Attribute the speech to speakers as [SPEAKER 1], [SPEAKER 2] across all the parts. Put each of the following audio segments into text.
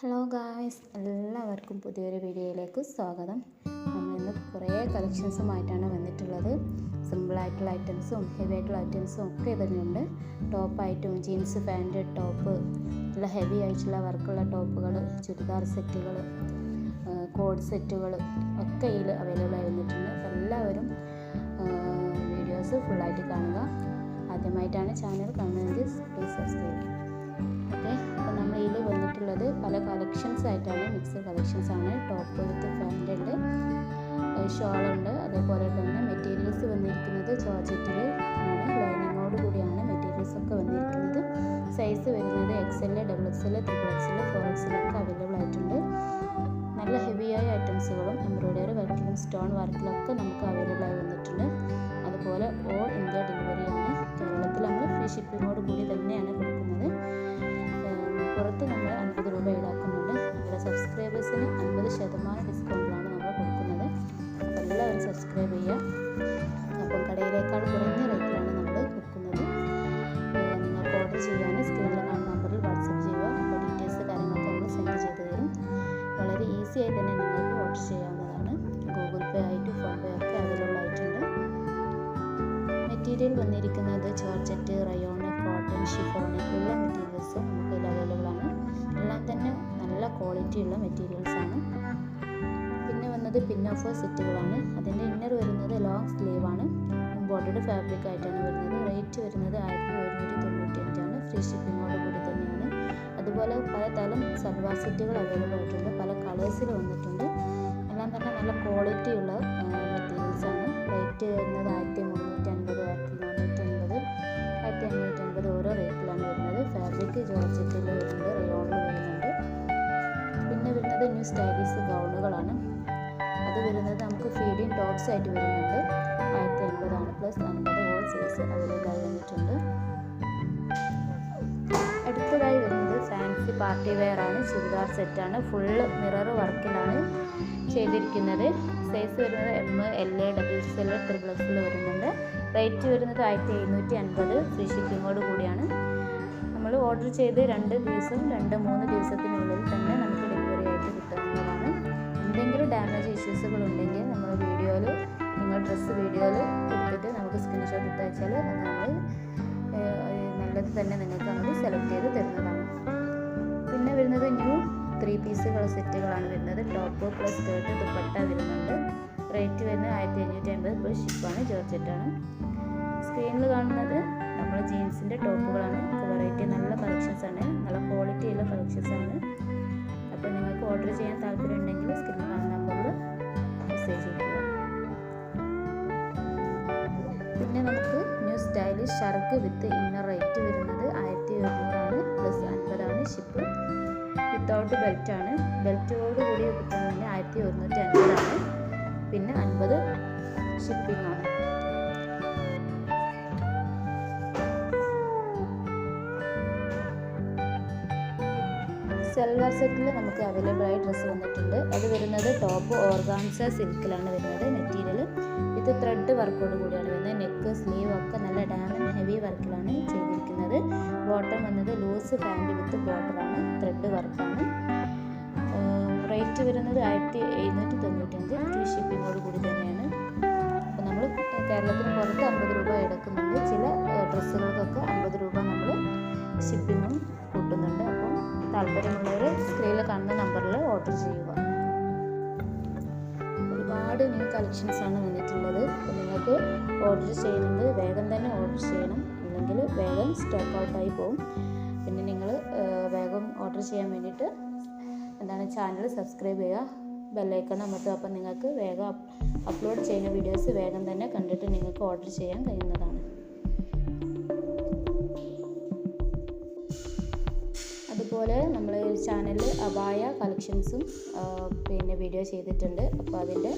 [SPEAKER 1] Hello guys എല്ലാവർക്കും പുതിയൊരു വീഡിയോയിലേക്ക് സ്വാഗതം. നമ്മൾ ഇന്ന് കുറേ കളക്ഷൻസുമായിട്ടാണ് വന്നിട്ടുള്ളത്. സിമ്പിളായിട്ടുള്ള ഐറ്റംസും ഹെവി ആയിട്ടുള്ള ഐറ്റംസും ഒക്കെ ഇതിലുണ്ട്. ടോപ്പായിട്ടും ജീൻസ് പാന്റ് ടോപ്പ് നല്ല ഹെവി ആയിട്ടുള്ള വർക്കുള്ള ടോപ്പുകൾ ചുരിദാർ സെറ്റുകൾ കോഡ് സെറ്റുകൾ ഒക്കെ ഇതിൽ അവൈലബിൾ ആയി വന്നിട്ടുണ്ട്. അപ്പോൾ എല്ലാവരും വീഡിയോസ് ഫുള്ളായിട്ട് കാണുക. ആദ്യമായിട്ടാണ് ചാനൽ കാണുന്നതെങ്കിൽ പ്ലീസ് സബ്സ്ക്രൈബ് വന്നിട്ടുള്ളത് പല കളക്ഷൻസ് ആയിട്ടാണ് മിക്സഡ് കളക്ഷൻസ് ആണ്. ടോപ്പ് വിത്ത് പാന്റ് ഉണ്ട്. ഷോളുണ്ട് അതേപോലെ തന്നെ മെറ്റീരിയൽസ് വന്നിരിക്കുന്നത് ജോർജറ്റിൽ ആണ്. ലൈനിങ്ങോട് കൂടിയാണ് മെറ്റീരിയൽസ് ഒക്കെ വന്നിരിക്കുന്നത്. സൈസ് വരുന്നത് X L double X L triple X L four X ഒക്കെ അവൈലബിൾ ആയിട്ടുണ്ട്. നല്ല ഹെവിയായ ഐറ്റംസുകളും എംബ്രോയ്ഡറി വർക്കിലും സ്റ്റോൺ വർക്കിലൊക്കെ നമുക്ക് അവൈലബിൾ ആയി വന്നിട്ടുണ്ട്. അതുപോലെ ഓൾ ഇന്ത്യ ഡെലിവറിയാണ് കേരളത്തിൽ നമ്മൾ ഫ്രീ ഷിപ്പിങ്ങോട് കൂടി തന്നെയാണ് കൊടുക്കുന്നത്. ശതമാനം ഡിസ്കൗണ്ടിലാണ് നമ്മൾ കൊടുക്കുന്നത്. അപ്പോൾ എല്ലാവരും സബ്സ്ക്രൈബ് ചെയ്യുക. അപ്പം കടയിലേക്കാൾ കുറഞ്ഞ റേറ്റിലാണ് നമ്മൾ കൊടുക്കുന്നത്. നിങ്ങൾക്ക് ഓർഡർ ചെയ്യാൻ സ്ക്രീനിൽ കാണുന്ന നമ്പറിൽ വാട്സപ്പ് ചെയ്യുക. അപ്പോൾ ഡീറ്റെയിൽസ് കാര്യങ്ങളൊക്കെ നമ്മൾ സെൻഡ് ചെയ്ത് തരും. വളരെ ഈസി ആയി തന്നെ നിങ്ങൾക്ക് ഓർഡർ ചെയ്യാവുന്നതാണ്. ഗൂഗിൾ പേ ആയിട്ട് ഫോൺ പേ ഒക്കെ അവൈലബിൾ ആയിട്ടുണ്ട്. മെറ്റീരിയൽ വന്നിരിക്കുന്നത് georgette rayon cotton chiffon quality ഉള്ള മെറ്റീരിയൽസ് ആണ്. പിന്നെ വന്നത് പിന്നോഫോ സെറ്റുകളാണ് അതിന്റെ ഇന്നർ വരുന്നത് ലോങ് സ്ലീവ് ആണ്. ഇമ്പോർട്ടഡ് ഫാബ്രിക് ആയിട്ടാണ് വരുന്നത്. റേറ്റ് വരുന്നത് ആയിരത്തി ഒരുന്നൂറ്റി തൊണ്ണൂറ്റി അഞ്ചാണ് ഫ്രീ ഷിപ്പിങ്ങോട് കൂടി തന്നെയാണ്. അതുപോലെ പലതരം സൽവാർ സെറ്റുകൾ അവൈലബിൾ ആയിട്ടുണ്ട്. പല കളേഴ്സിൽ വന്നിട്ടുണ്ട്. എല്ലാം തന്നെ നല്ല ക്വാളിറ്റി ഉള്ള മെറ്റീരിയൽസ് ആണ്. റേറ്റ് വരുന്നത് ആയിരത്തി മുന്നൂറ്റി അൻപത് ആയിരത്തി നാനൂറ്റി അൻപത് ആയിരത്തി അഞ്ഞൂറ്റി അൻപത് ഓരോ റേറ്റിലാണ് വരുന്നത്. ഫാബ്രിക് ജോർജറ്റിൽ സ്റ്റൈലിഷ് ഗൗണുകളാണ്. അത് വരുന്നത് നമുക്ക് ഫീഡിങ് ടോപ്സ് ആയിട്ട് വരുന്നുണ്ട്. ആയിരത്തി അൻപതാണ് പ്ലസ് അൻപത് ഓൾ സൈസ് അവൈലബിൾ ആയി വന്നിട്ടുണ്ട്. അടുത്തതായി വരുന്നത് ഫാൻസി പാർട്ടി വെയർ ആണ്. ചുരിദാർ സെറ്റാണ് ഫുള്ള് മിറർ വർക്കിലാണ് ചെയ്തിരിക്കുന്നത്. സൈസ് വരുന്നത് M L A double S L triple S L വരുന്നുണ്ട്. റേറ്റ് വരുന്നത് ആയിരത്തി എഴുന്നൂറ്റി അൻപത് ഫ്രീ ഷിപ്പിങ്ങോട് കൂടിയാണ്. നമ്മൾ ഓർഡർ ചെയ്ത് രണ്ട് ദിവസം രണ്ട് മൂന്ന് ദിവസത്തിനുള്ളിൽ തന്നെ നമുക്ക് കിട്ടുന്നതാണ്. എന്തെങ്കിലും ഡാമേജ് ഇഷ്യൂസുകൾ ഉണ്ടെങ്കിൽ നമ്മൾ വീഡിയോയിൽ നിങ്ങൾ ഡ്രസ്സ് വീഡിയോയിൽ എടുത്തിട്ട് നമുക്ക് സ്ക്രീൻഷോട്ട് ഇട്ട് അയച്ചാൽ അത് നമ്മൾ നല്ലത് തന്നെ നിങ്ങൾക്ക് നമ്മൾ സെലക്ട് ചെയ്ത് തരുന്നതാണ്. പിന്നെ വരുന്നത് ന്യൂ ത്രീ പീസുകൾ സെറ്റുകളാണ് വരുന്നത്. ടോപ്പ് പ്ലസ് സ്കേർട്ട് ദുപ്പട്ട വരുന്നുണ്ട്. റേറ്റ് വരുന്നത് ആയിരത്തി അഞ്ഞൂറ്റി അമ്പത് പ്ലസ് ഷിപ്പാണ് ജോർജറ്റാണ് സ്ക്രീനിൽ കാണുന്നത് നമ്മൾ ജീൻസിന്റെ ടോപ്പുകളാണ് വെറൈറ്റി നല്ല കളക്ഷൻസ് ആണ്. നല്ല ക്വാളിറ്റി ഉള്ള കളക്ഷൻസ് ആണ്. അപ്പോൾ നിങ്ങൾക്ക് ഓർഡർ ചെയ്യാൻ താല്പര്യം ഉണ്ടെങ്കിൽ സ്ക്രീനിൽ കാണുന്ന നമ്പറിൽ മെസ്സേജ് ചെയ്യുക. പിന്നെ നമുക്ക് new stylish shrug with inner rate വരുന്നത് ആയിരത്തി എഴുന്നൂറാണ്. പ്ലസ് അൻപതാണ് ഷിപ്പ് വിത്തൗട്ട് ബെൽറ്റ് ആണ്. ബെൽറ്റോട് കൂടി കിട്ടുന്നതിന് ആയിരത്തി ഒരുന്നൂറ്റി അൻപതാണ്. പിന്നെ അൻപത് ഷിപ്പിംഗ് സെൽവാർ സെറ്റിൽ നമുക്ക് അവൈലബിൾ ആയി ഡ്രസ്സ് വന്നിട്ടുണ്ട്. അത് വരുന്നത് ടോപ്പ് ഓർഗാൻസ സിൽക്കിലാണ് വരുന്നത് മെറ്റീരിയൽ വിത്ത് ത്രെഡ് വർക്കോട് കൂടിയാണ് വരുന്നത്. നെക്ക് സ്ലീവ് ഒക്കെ നല്ല ഡാമൻ ഹെവി വർക്കിലാണ് ചെയ്തിരിക്കുന്നത്. ബോട്ടം വന്നത് ലൂസ് പാന്റ് വിത്ത് ബോർഡറാണ് ത്രെഡ് വർക്കാണ് റേറ്റ് വരുന്നത് ആയിരത്തി എഴുന്നൂറ്റി തൊണ്ണൂറ്റഞ്ച് ഫ്രീ ഷിപ്പിങ്ങോട് കൂടി തന്നെയാണ്. അപ്പോൾ നമ്മൾ കേരളത്തിന് പുറത്ത് അമ്പത് രൂപ എടുക്കുന്നുണ്ട്. ചില ഡ്രസ്സുകൾക്കൊക്കെ അമ്പത് രൂപ നമ്മൾ ഷിപ്പിങ്ങും താല്പര്യമുള്ളവർ സ്ക്രീനിൽ കാണുന്ന നമ്പറിൽ ഓർഡർ ചെയ്യുക. ഒരുപാട് ന്യൂ കളക്ഷൻസ് ആണ് വന്നിട്ടുള്ളത്. അപ്പോൾ നിങ്ങൾക്ക് ഓർഡർ ചെയ്യുന്നത് വേഗം തന്നെ ഓർഡർ ചെയ്യണം. അല്ലെങ്കിൽ വേഗം സ്റ്റോക്ക് ഔട്ടായി പോകും പിന്നെ നിങ്ങൾ വേഗം ഓർഡർ ചെയ്യാൻ വേണ്ടിയിട്ട് എന്താണ് ചാനൽ സബ്സ്ക്രൈബ് ചെയ്യുക. ബെല്ലൈക്കൺ അമർത്തുക. അപ്പം നിങ്ങൾക്ക് വേഗം അപ്ലോഡ് ചെയ്യുന്ന വീഡിയോസ് വേഗം തന്നെ കണ്ടിട്ട് നിങ്ങൾക്ക് ഓർഡർ ചെയ്യാൻ കഴിയുന്നതാണ്. അതുപോലെ നമ്മൾ ചാനലിൽ അബായ കളക്ഷൻസും പിന്നെ വീഡിയോ ചെയ്തിട്ടുണ്ട്. അപ്പോൾ അതിന്റെ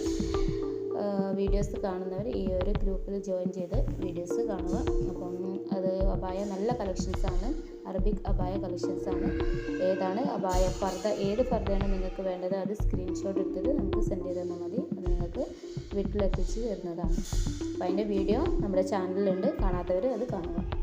[SPEAKER 1] വീഡിയോസ് കാണുന്നവർ ഈ ഒരു ഗ്രൂപ്പിൽ ജോയിൻ ചെയ്ത് വീഡിയോസ് കാണുക. അപ്പം അത് അബായ നല്ല കളക്ഷൻസാണ് അറബിക് അബായ കളക്ഷൻസാണ് ഏതാണ് അബായ ഫർദ ഏത് ഫർദയാണ് നിങ്ങൾക്ക് വേണ്ടത് അത് സ്ക്രീൻഷോട്ട് എടുത്തിട്ട് നമുക്ക് സെൻഡ് ചെയ്ത് തന്നാൽ മതി. അത് നിങ്ങൾക്ക് വീട്ടിലെത്തിച്ച് തരുന്നതാണ്. അപ്പോൾ അതിന്റെ വീഡിയോ നമ്മുടെ ചാനലിലുണ്ട് കാണാത്തവർ അത് കാണുക.